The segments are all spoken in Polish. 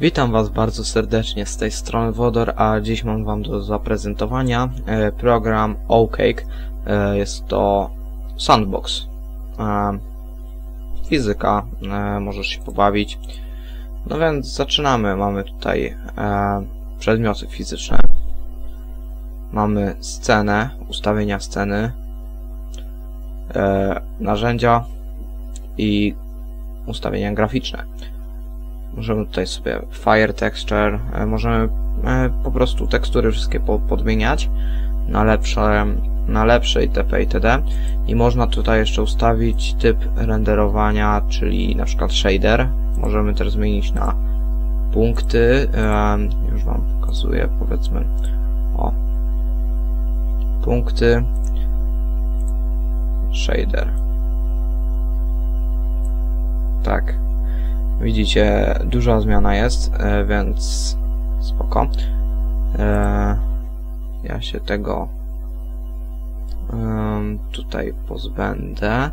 Witam Was bardzo serdecznie z tej strony Wodor, a dziś mam Wam do zaprezentowania e, program OCake. E, jest to sandbox. E, fizyka, możesz się pobawić. No więc zaczynamy. Mamy tutaj przedmioty fizyczne. Mamy scenę, ustawienia sceny, narzędzia i ustawienia graficzne. Możemy tutaj sobie Fire Texture, e, możemy e, po prostu tekstury wszystkie po, podmieniać na lepsze, na lepsze itp. itd. I można tutaj jeszcze ustawić typ renderowania, czyli na przykład shader. Możemy też zmienić na punkty. Już Wam pokazuję, powiedzmy, o, punkty, shader. Tak. Widzicie, duża zmiana jest, e, więc spoko. E, ja się tego tutaj pozbędę.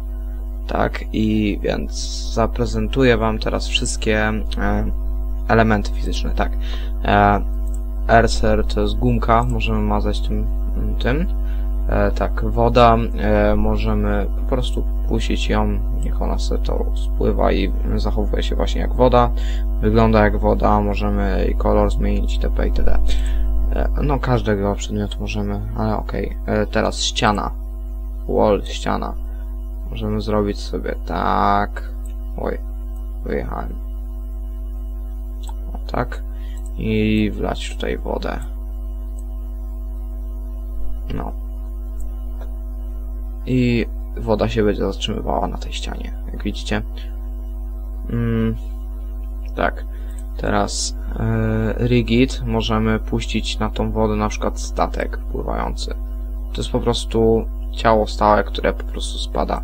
Tak, i więc zaprezentuję Wam teraz wszystkie elementy fizyczne. Tak, Erser to jest gumka, możemy mazać tym. tym. E, tak, woda, możemy po prostu puścić ją, niech ona sobie to spływa i zachowuje się właśnie jak woda. Wygląda jak woda, możemy jej kolor zmienić itp. itd. E, no, każdego przedmiotu możemy, ale okej. Okay. Teraz ściana. Wall, ściana. Możemy zrobić sobie tak. Oj, wyjechałem. O, tak. I wlać tutaj wodę. No. I woda się będzie zatrzymywała na tej ścianie, jak widzicie. Mm, tak. Teraz e, rigid możemy puścić na tą wodę na przykład statek pływający. To jest po prostu ciało stałe, które po prostu spada.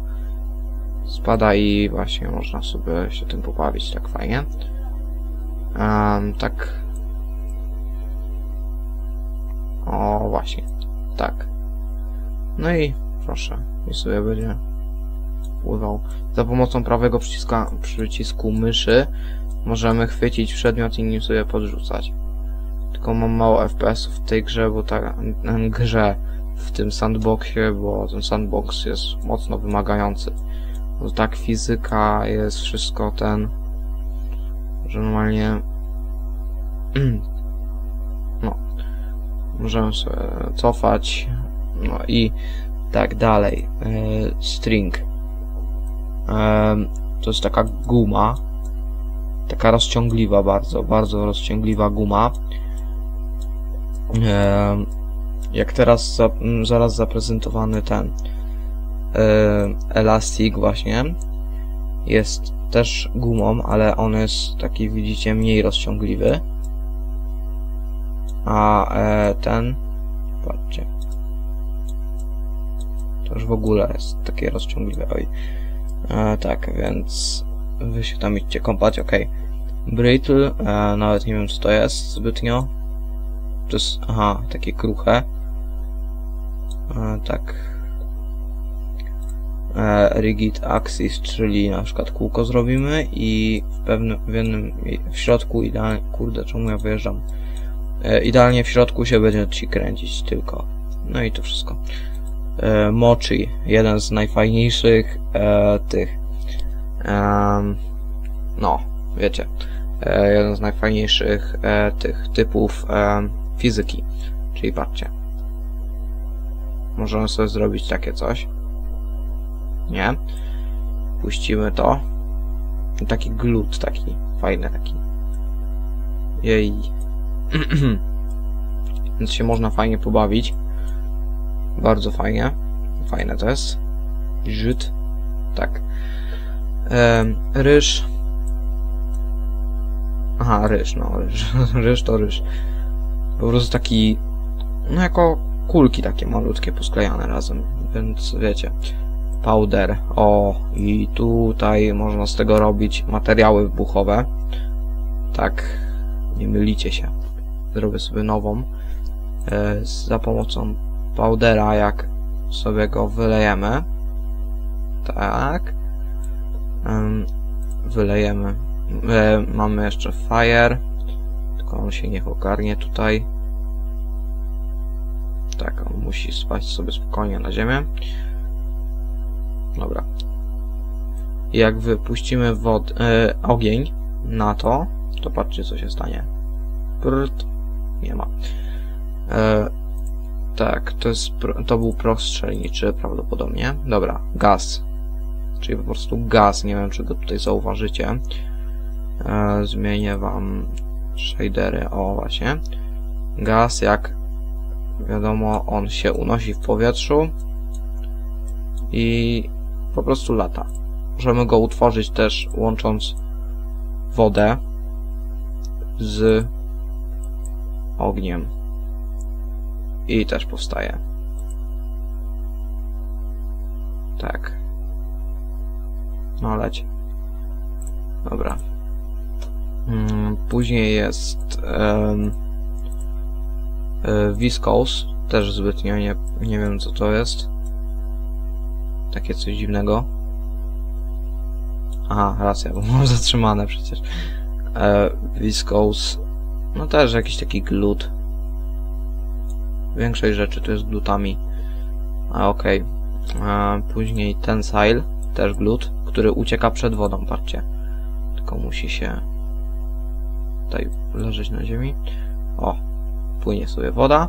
Spada i właśnie można sobie się tym pobawić tak fajnie. Um, tak. O, właśnie. Tak. No i proszę. I sobie będzie pływał. Za pomocą prawego przyciska, przycisku myszy możemy chwycić przedmiot i nim sobie podrzucać. Tylko mam mało FPS w tej grze, bo ta grze w tym sandboxie, bo ten sandbox jest mocno wymagający. Bo tak fizyka jest wszystko ten, że normalnie no możemy sobie cofać no i tak dalej. E, string. E, to jest taka guma. Taka rozciągliwa bardzo, bardzo rozciągliwa guma. E, jak teraz za, zaraz zaprezentowany ten elastik właśnie jest też gumą, ale on jest taki widzicie mniej rozciągliwy. A ten patrzcie to już w ogóle jest takie rozciągliwe. Oj. E, tak, więc wy się tam idźcie kąpać, ok. Brittle, e, nawet nie wiem co to jest zbytnio. To jest, aha, takie kruche. E, tak. E, rigid axis, czyli na przykład kółko zrobimy i w pewnym, w jednym, w środku idealnie, kurde, czemu ja wyjeżdżam? E, idealnie w środku się będzie ci kręcić tylko. No i to wszystko e, Mochi, jeden z najfajniejszych e, tych e, no, wiecie e, jeden z najfajniejszych e, tych typów fizyki. Czyli patrzcie. Możemy sobie zrobić takie coś. Nie. Puścimy to. Taki glut taki fajny taki. Jej. Więc się można fajnie pobawić bardzo fajnie. Fajne to jest. Żyd. Tak. Ryż. Aha, ryż, no. Ryż, ryż to ryż. Po prostu taki... No jako kulki takie malutkie posklejane razem. Więc wiecie. Powder. O, i tutaj można z tego robić materiały wybuchowe. Tak. Nie mylicie się. Zrobię sobie nową. E, za pomocą powdera, jak sobie go wylejemy. Tak. wylejemy. E, mamy jeszcze fire. Tylko on się niech ogarnie tutaj. Tak, on musi spać sobie spokojnie na ziemię. Dobra. Jak wypuścimy wod e, ogień na to, to patrzcie co się stanie. Prrt. Nie ma. E, tak, to jest to był prostrzelniczy prawdopodobnie. Dobra, gaz. Czyli po prostu gaz, nie wiem czy go tutaj zauważycie. E, zmienię wam shadery, o właśnie. Gaz, jak wiadomo, on się unosi w powietrzu i po prostu lata. Możemy go utworzyć też łącząc wodę z ogniem. I też powstaje. Tak. No leć. Dobra. Mm, później jest um, Viscose. Też zbytnio nie, nie wiem co to jest. Takie coś dziwnego. Aha, racja, bo mam zatrzymane przecież. E, Viscose. No też jakiś taki glut. Większość rzeczy to jest glutami. A okej. Okay. Później Tensile. Też glut, który ucieka przed wodą, patrzcie. Tylko musi się tutaj leżeć na ziemi. O, płynie sobie woda.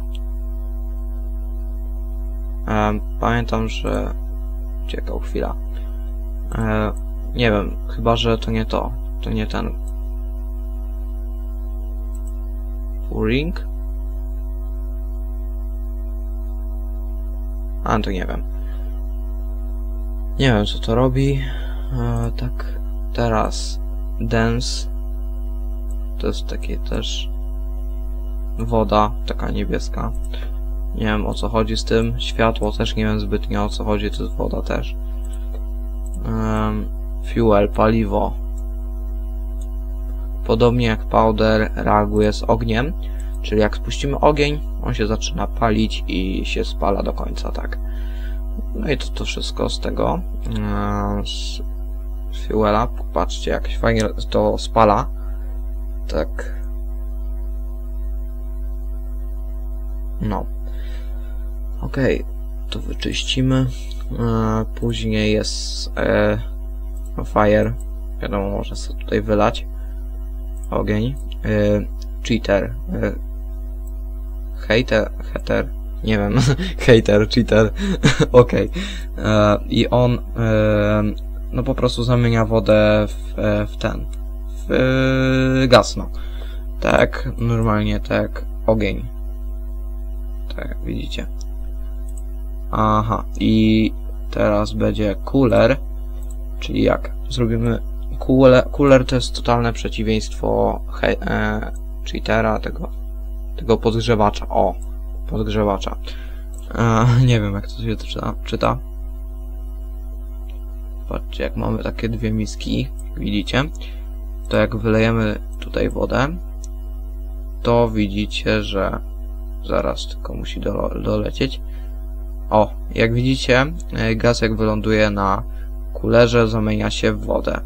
E, pamiętam, że uciekał chwila. E, nie wiem, chyba, że to nie to. To nie ten. Ring? A, to nie wiem. Nie wiem, co to robi. E, tak, teraz Dance. To jest takie też woda, taka niebieska. Nie wiem o co chodzi z tym. Światło też nie wiem zbytnio o co chodzi, to jest woda też. Um, fuel, paliwo. Podobnie jak powder reaguje z ogniem, czyli jak spuścimy ogień, on się zaczyna palić i się spala do końca, tak. No i to, to wszystko z tego. Z fuela. Patrzcie, jak się fajnie to spala. Tak. No. Okay, to wyczyścimy. Później jest e, fire. Wiadomo, można sobie tutaj wylać ogień. E, cheater. E, hater, hater, nie wiem, hater, cheater, okej. Okay. E, I on e, no po prostu zamienia wodę w, e, w ten, w gaz, no. Tak, normalnie, tak, ogień. Tak, widzicie. Aha, i teraz będzie cooler, czyli jak zrobimy cooler, cooler to jest totalne przeciwieństwo he, e, cheatera, tego, tego podgrzewacza, o, podgrzewacza. E, nie wiem jak to się czyta, czyta. Patrzcie, jak mamy takie dwie miski, widzicie, to jak wylejemy tutaj wodę, to widzicie, że zaraz tylko musi do, dolecieć. O, jak widzicie, e, gaz jak wyląduje na kulerze zamienia się w wodę.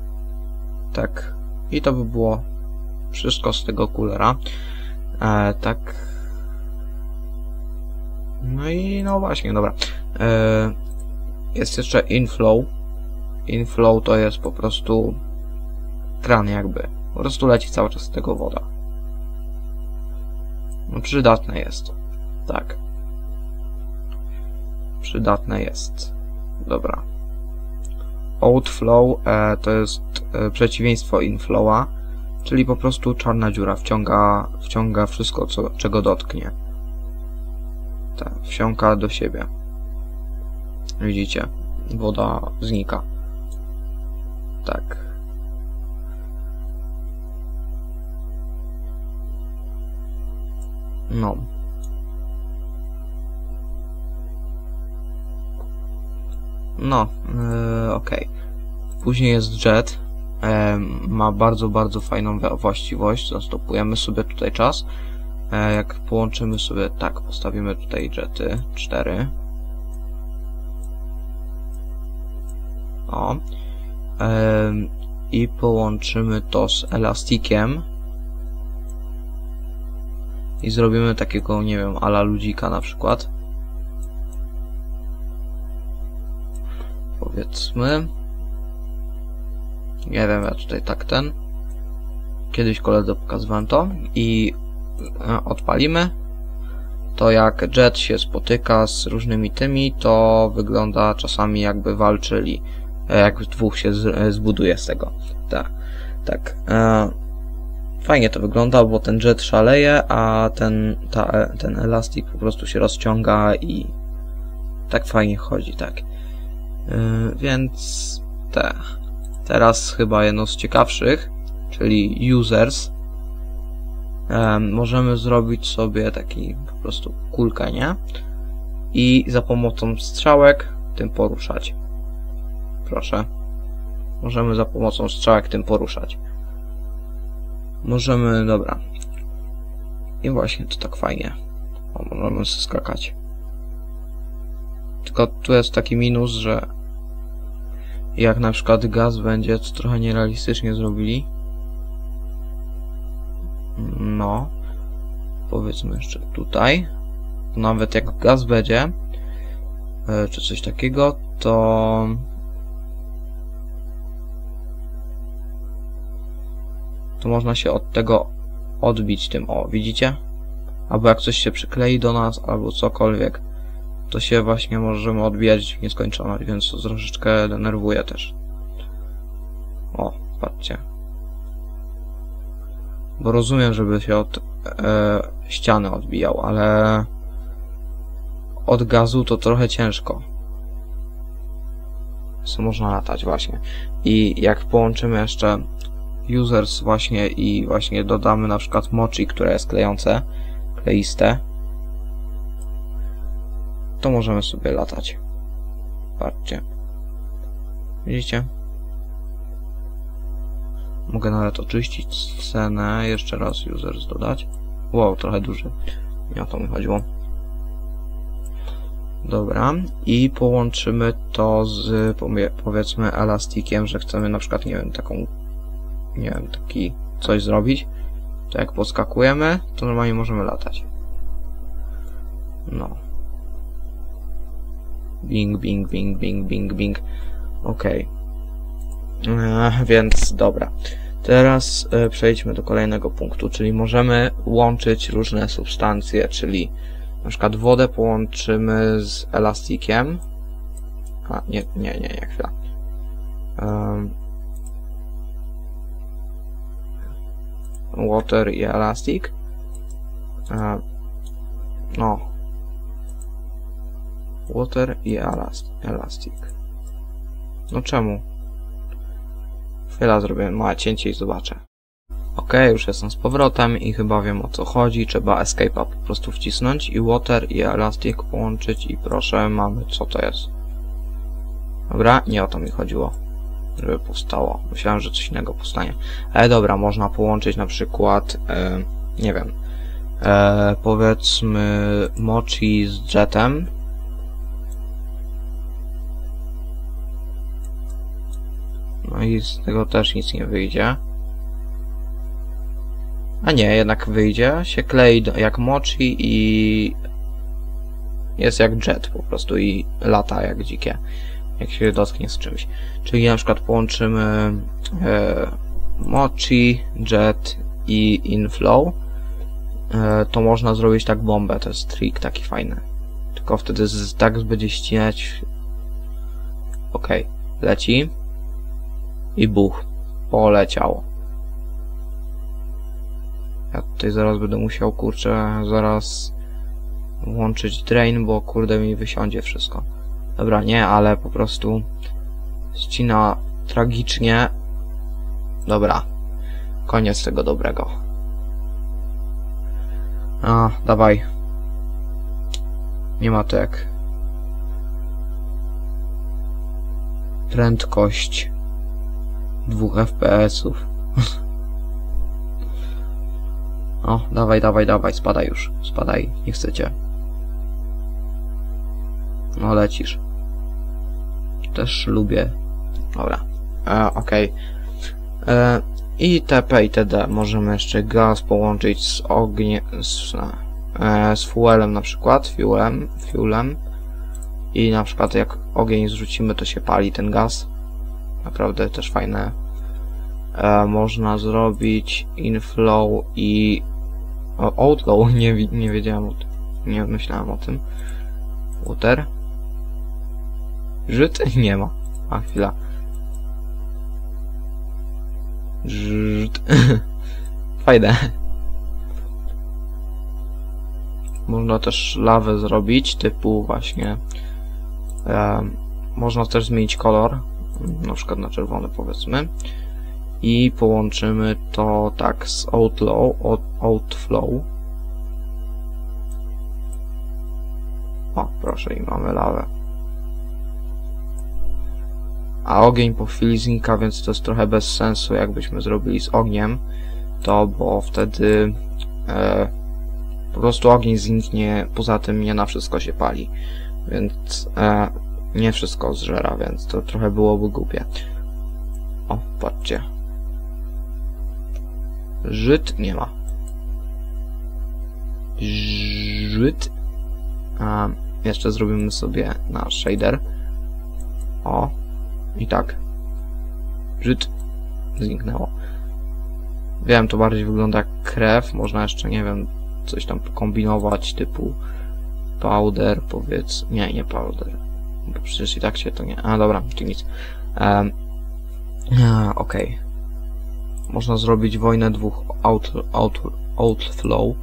Tak. I to by było wszystko z tego kulera. E, tak. No i no właśnie, dobra. E, jest jeszcze inflow. Inflow to jest po prostu kran jakby. Po prostu leci cały czas z tego woda. No przydatne jest. Tak. Przydatne jest. Dobra. Outflow e, to jest e, przeciwieństwo inflowa, czyli po prostu czarna dziura wciąga, wciąga wszystko, co, czego dotknie. Tak, wsiąka do siebie. Widzicie? Woda znika. Tak. No. No, yy, okej. Okay. Później jest jet. E, ma bardzo, bardzo fajną właściwość. Zastopujemy sobie tutaj czas. E, jak połączymy sobie, tak, postawimy tutaj jety 4. O. E, I połączymy to z elastikiem. i zrobimy takiego, nie wiem, ala ludzika na przykład. Powiedzmy. Nie wiem, ja tutaj tak ten. Kiedyś koledze pokazywałem to i e, odpalimy. To jak jet się spotyka z różnymi tymi, to wygląda czasami jakby walczyli. E, jak dwóch się e, zbuduje z tego. Tak. Tak. Fajnie to wygląda, bo ten jet szaleje, a ten, ta, ten elastik po prostu się rozciąga i tak fajnie chodzi, tak. Więc te. Teraz chyba jedno z ciekawszych, czyli users. E, możemy zrobić sobie taki po prostu kulkę, nie? I za pomocą strzałek tym poruszać. Proszę. Możemy za pomocą strzałek tym poruszać. Możemy, dobra. I właśnie to tak fajnie. O, możemy skakać. Tylko tu jest taki minus, że jak na przykład gaz będzie, to trochę nierealistycznie zrobili. No. Powiedzmy jeszcze tutaj. Nawet jak gaz będzie, e, czy coś takiego, to to można się od tego odbić tym, o, widzicie? Albo jak coś się przyklei do nas, albo cokolwiek, to się właśnie możemy odbijać w nieskończoność, więc to troszeczkę denerwuje też. O, patrzcie. Bo rozumiem, żeby się od e, ściany odbijał, ale od gazu to trochę ciężko. Co można latać właśnie. I jak połączymy jeszcze users właśnie i właśnie dodamy na przykład mochi, które jest klejące, kleiste, to możemy sobie latać. Patrzcie. Widzicie? Mogę nawet oczyścić scenę, jeszcze raz users dodać. Wow, trochę duży. Nie o to mi chodziło. Dobra, i połączymy to z powiedzmy elastikiem, że chcemy na przykład, nie wiem, taką nie wiem, taki coś zrobić, to jak podskakujemy, to normalnie możemy latać. No. Bing, bing, bing, bing, bing, bing. Okay. Więc dobra. Teraz e, przejdźmy do kolejnego punktu, czyli możemy łączyć różne substancje, czyli na przykład wodę połączymy z elastikiem. A, nie, nie, nie, nie, chwila. Um, water i elastic. E, no. Water i elastic. No czemu? Chwila zrobię małe cięcie i zobaczę. Ok, już jestem z powrotem i chyba wiem o co chodzi. Trzeba escape'a po prostu wcisnąć i water i elastic połączyć i proszę, mamy co to jest. Dobra, nie o to mi chodziło żeby powstało. Myślałem, że coś innego powstanie. Ale dobra, można połączyć na przykład, e, nie wiem, e, powiedzmy mochi z jetem. No i z tego też nic nie wyjdzie. A nie, jednak wyjdzie. Się klei jak mochi i jest jak jet po prostu i lata jak dzikie jak się dotknie z czymś. Czyli na przykład połączymy e, Mochi, Jet i Inflow, e, to można zrobić tak bombę, to jest trik taki fajny. Tylko wtedy z, tak będzie ścinać. Ok, leci i buch, poleciało. Ja tutaj zaraz będę musiał, kurczę, zaraz włączyć drain, bo kurde mi wysiądzie wszystko. Dobra, nie, ale po prostu ścina tragicznie. Dobra. Koniec tego dobrego. A, dawaj. Nie ma jak... Prędkość dwóch FPS-ów. o, dawaj, dawaj, dawaj, spadaj już. Spadaj, nie chcecie. No lecisz też lubię. Dobra, e, okej. Okay. E, I TP i TD. Możemy jeszcze gaz połączyć z ogniem, z, e, z fuelem na przykład, fuelem, fuelem. I na przykład jak ogień zrzucimy, to się pali ten gaz. Naprawdę też fajne. E, można zrobić inflow i o, outflow. Nie, nie wiedziałem o tym. Nie myślałem o tym. Water. Żyt? Nie ma. A chwila. Żt. Fajne. Można też lawę zrobić, typu właśnie. em, można też zmienić kolor, na przykład na czerwony powiedzmy. I połączymy to tak z outflow, out- outflow. O, proszę, i mamy lawę. A ogień po chwili znika, więc to jest trochę bez sensu, jakbyśmy zrobili z ogniem to, bo wtedy e, po prostu ogień zniknie, poza tym nie na wszystko się pali, więc e, nie wszystko zżera, więc to trochę byłoby głupie. O, patrzcie. Żyd nie ma. Żyd. A, jeszcze zrobimy sobie na shader. O. I tak. Żyd. Zniknęło. Wiem, to bardziej wygląda jak krew. Można jeszcze, nie wiem, coś tam kombinować typu powder, powiedz. Nie, nie powder. Bo przecież i tak się to nie... A, dobra, to nic. Um, Okej. Można zrobić wojnę dwóch out, out, outflow.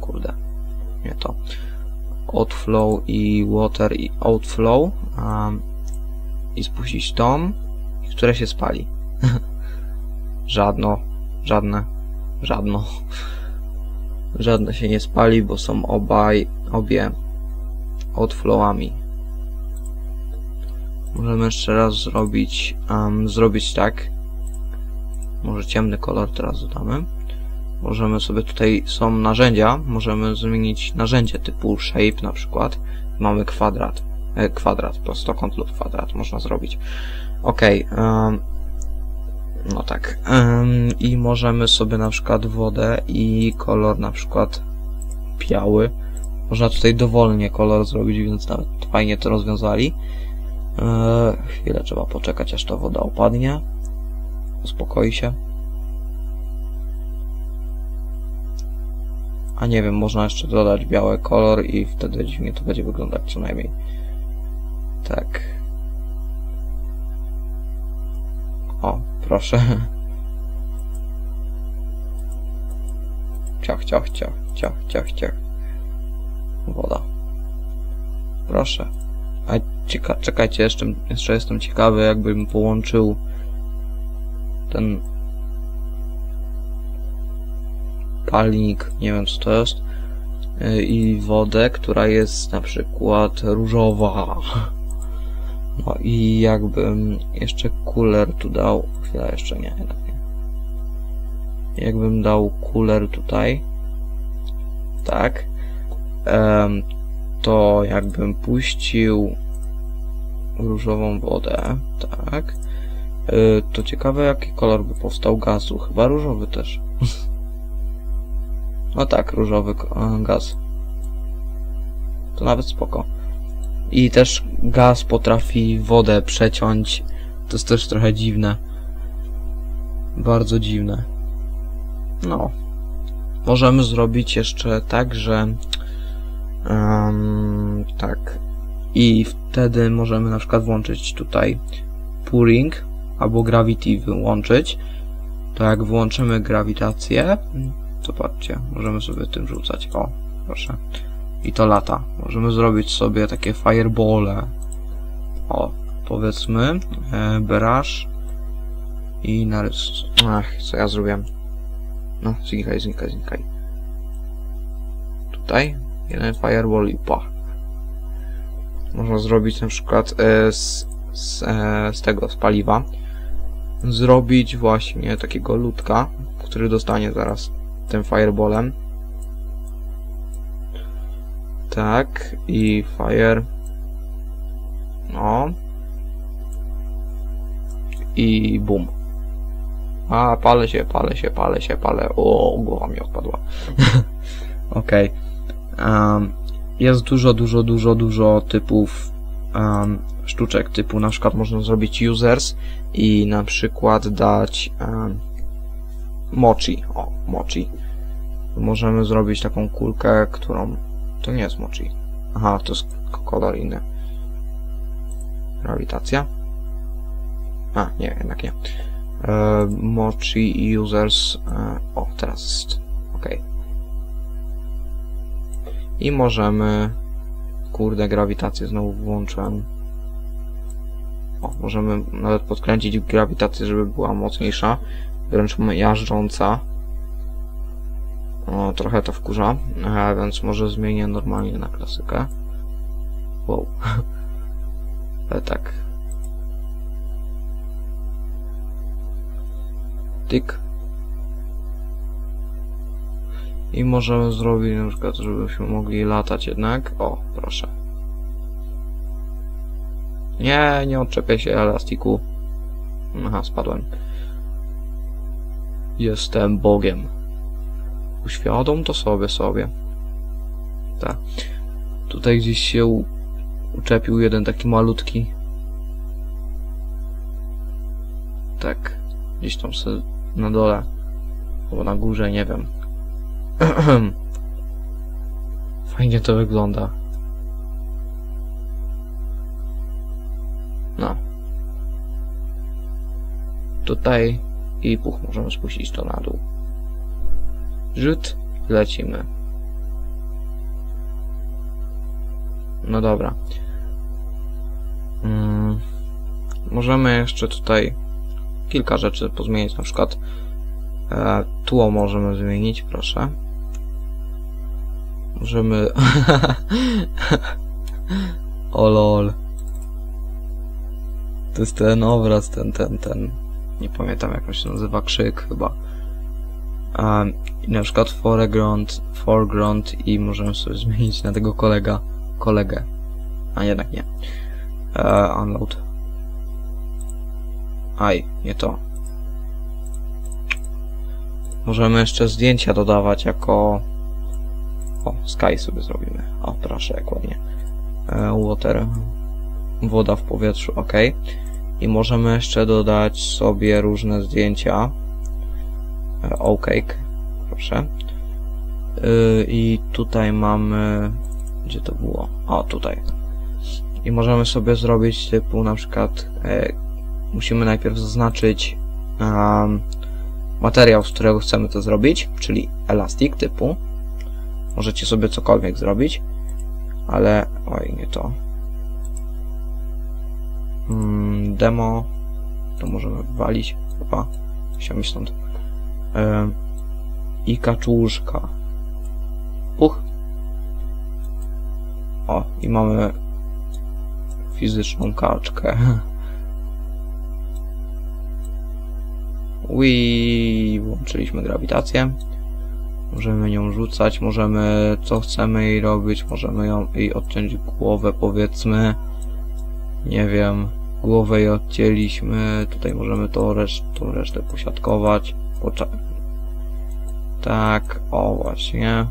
Kurde. Nie to. Outflow i water i outflow. Um, I spuścić tom, które się spali. Żadno. Żadne. Żadno. Żadne się nie spali, bo są obaj, obie outflowami. Możemy jeszcze raz zrobić, um, zrobić tak. Może ciemny kolor teraz dodamy. Możemy sobie tutaj, są narzędzia, możemy zmienić narzędzie typu shape na przykład. Mamy kwadrat, e, kwadrat, prostokąt lub kwadrat można zrobić. Ok, um, no tak. Um, I możemy sobie na przykład wodę i kolor na przykład biały. Można tutaj dowolnie kolor zrobić, więc nawet fajnie to rozwiązali. Eee, chwilę trzeba poczekać, aż ta woda opadnie. Uspokoi się. A nie wiem, można jeszcze dodać biały kolor i wtedy dziwnie to będzie wyglądać co najmniej. Tak. O, proszę. Ciach, ciach, ciach, ciach, ciach, ciach. Woda. Proszę. A cieka czekajcie, jeszcze, jeszcze jestem ciekawy, jakbym połączył ten palnik, nie wiem co to jest, yy, i wodę, która jest na przykład różowa. No i jakbym jeszcze cooler tu dał, chwila jeszcze nie, jednak nie. Jakbym dał cooler tutaj, tak, to jakbym puścił różową wodę, tak, y, to ciekawe jaki kolor by powstał gazu, chyba różowy też. No tak, różowy gaz. To nawet spoko. I też gaz potrafi wodę przeciąć. To jest też trochę dziwne. Bardzo dziwne. No. Możemy zrobić jeszcze tak, że em, tak. I wtedy możemy na przykład włączyć tutaj pouring albo gravity wyłączyć. To jak włączymy grawitację, to patrzcie, możemy sobie tym rzucać. O, proszę. I to lata. Możemy zrobić sobie takie firebole. O, powiedzmy, e, brush i narys... Ach, co ja zrobiłem? No, znikaj, znikaj, znikaj. Tutaj jeden fireball i pa. Można zrobić na przykład e, z, z, e, z tego, z paliwa. Zrobić właśnie takiego ludka, który dostanie zaraz tym fireballem. Tak, i fire. No. I boom. A, palę się, palę się, palę się, palę. O, głowa mi odpadła. Okej. Jest dużo, dużo, dużo, dużo typów sztuczek, typu na przykład można zrobić users i na przykład dać mochi. O, mochi. Możemy zrobić taką kulkę, którą... To nie jest mochi. Aha, to jest kolor inny. Grawitacja. A, nie, jednak nie. E, mochi users. E, o, teraz jest. Ok. I możemy... Kurde, grawitację znowu włączyłem. O, możemy nawet podkręcić grawitację, żeby była mocniejsza. Wręcz jażdżąca. O, trochę to wkurza, e, więc może zmienię normalnie na klasykę. Wow. Ale tak. Tyk. I możemy zrobić na przykład, żebyśmy mogli latać jednak. O, proszę. Nie, nie odczepię się elastiku. Aha, spadłem. Jestem Bogiem. Uświadom to sobie sobie. Tak. Tutaj gdzieś się uczepił jeden taki malutki. Tak. Gdzieś tam na dole. Albo na górze, nie wiem. Fajnie to wygląda. No. Tutaj i puch możemy spuścić to na dół. Rzut, lecimy. No dobra. Mm, możemy jeszcze tutaj kilka rzeczy pozmienić, na przykład e, tło możemy zmienić, proszę. Możemy... o lol. To jest ten obraz, ten, ten, ten. Nie pamiętam jak on się nazywa, krzyk chyba. Um, na przykład foreground, foreground i możemy sobie zmienić na tego kolega, kolegę. A jednak nie. Uh, unload. Aj, nie to. Możemy jeszcze zdjęcia dodawać jako... O, sky sobie zrobimy. O, proszę, jak ładnie. Uh, water. Woda w powietrzu, ok. I możemy jeszcze dodać sobie różne zdjęcia. Cake, proszę. Yy, I tutaj mamy... Gdzie to było? O, tutaj. I możemy sobie zrobić typu na przykład... E, musimy najpierw zaznaczyć materiał, z którego chcemy to zrobić, czyli elastic typu. Możecie sobie cokolwiek zrobić, ale... Oj, nie to. Mm, demo to możemy wywalić chyba. Chciałem stąd. E, I kaczuszka. Uch. O, i mamy fizyczną kaczkę. Ui, włączyliśmy grawitację. Możemy nią rzucać, możemy co chcemy jej robić, możemy ją jej odciąć głowę powiedzmy. Nie wiem, głowę jej odcięliśmy, tutaj możemy to reszt tą resztę posiadkować. Pocza tak, o właśnie.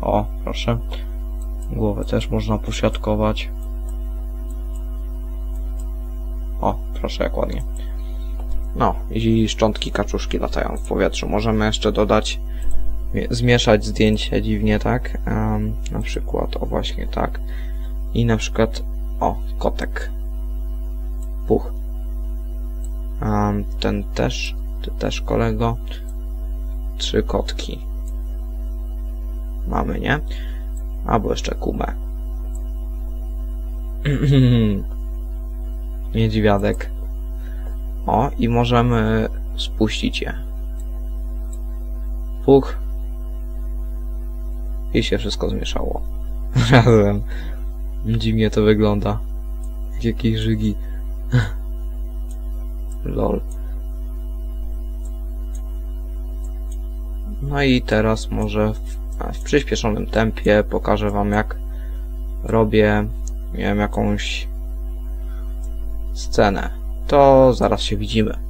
O, proszę. Głowę też można posiadkować. O, proszę, jak ładnie. No, i szczątki kaczuszki latają w powietrzu. Możemy jeszcze dodać, zmieszać zdjęcie dziwnie, tak? Um, na przykład, o właśnie tak. I na przykład, o, kotek. Puch. Um, ten też, ty też kolego. Trzy kotki. Mamy, nie? Albo jeszcze kumę. Niedźwiadek. O, i możemy spuścić je. Puch. I się wszystko zmieszało. Razem. Dziwnie to wygląda. Jak jakieś żygi. Lol. No i teraz może w, w przyspieszonym tempie pokażę wam jak robię, nie wiem, jakąś scenę. To zaraz się widzimy.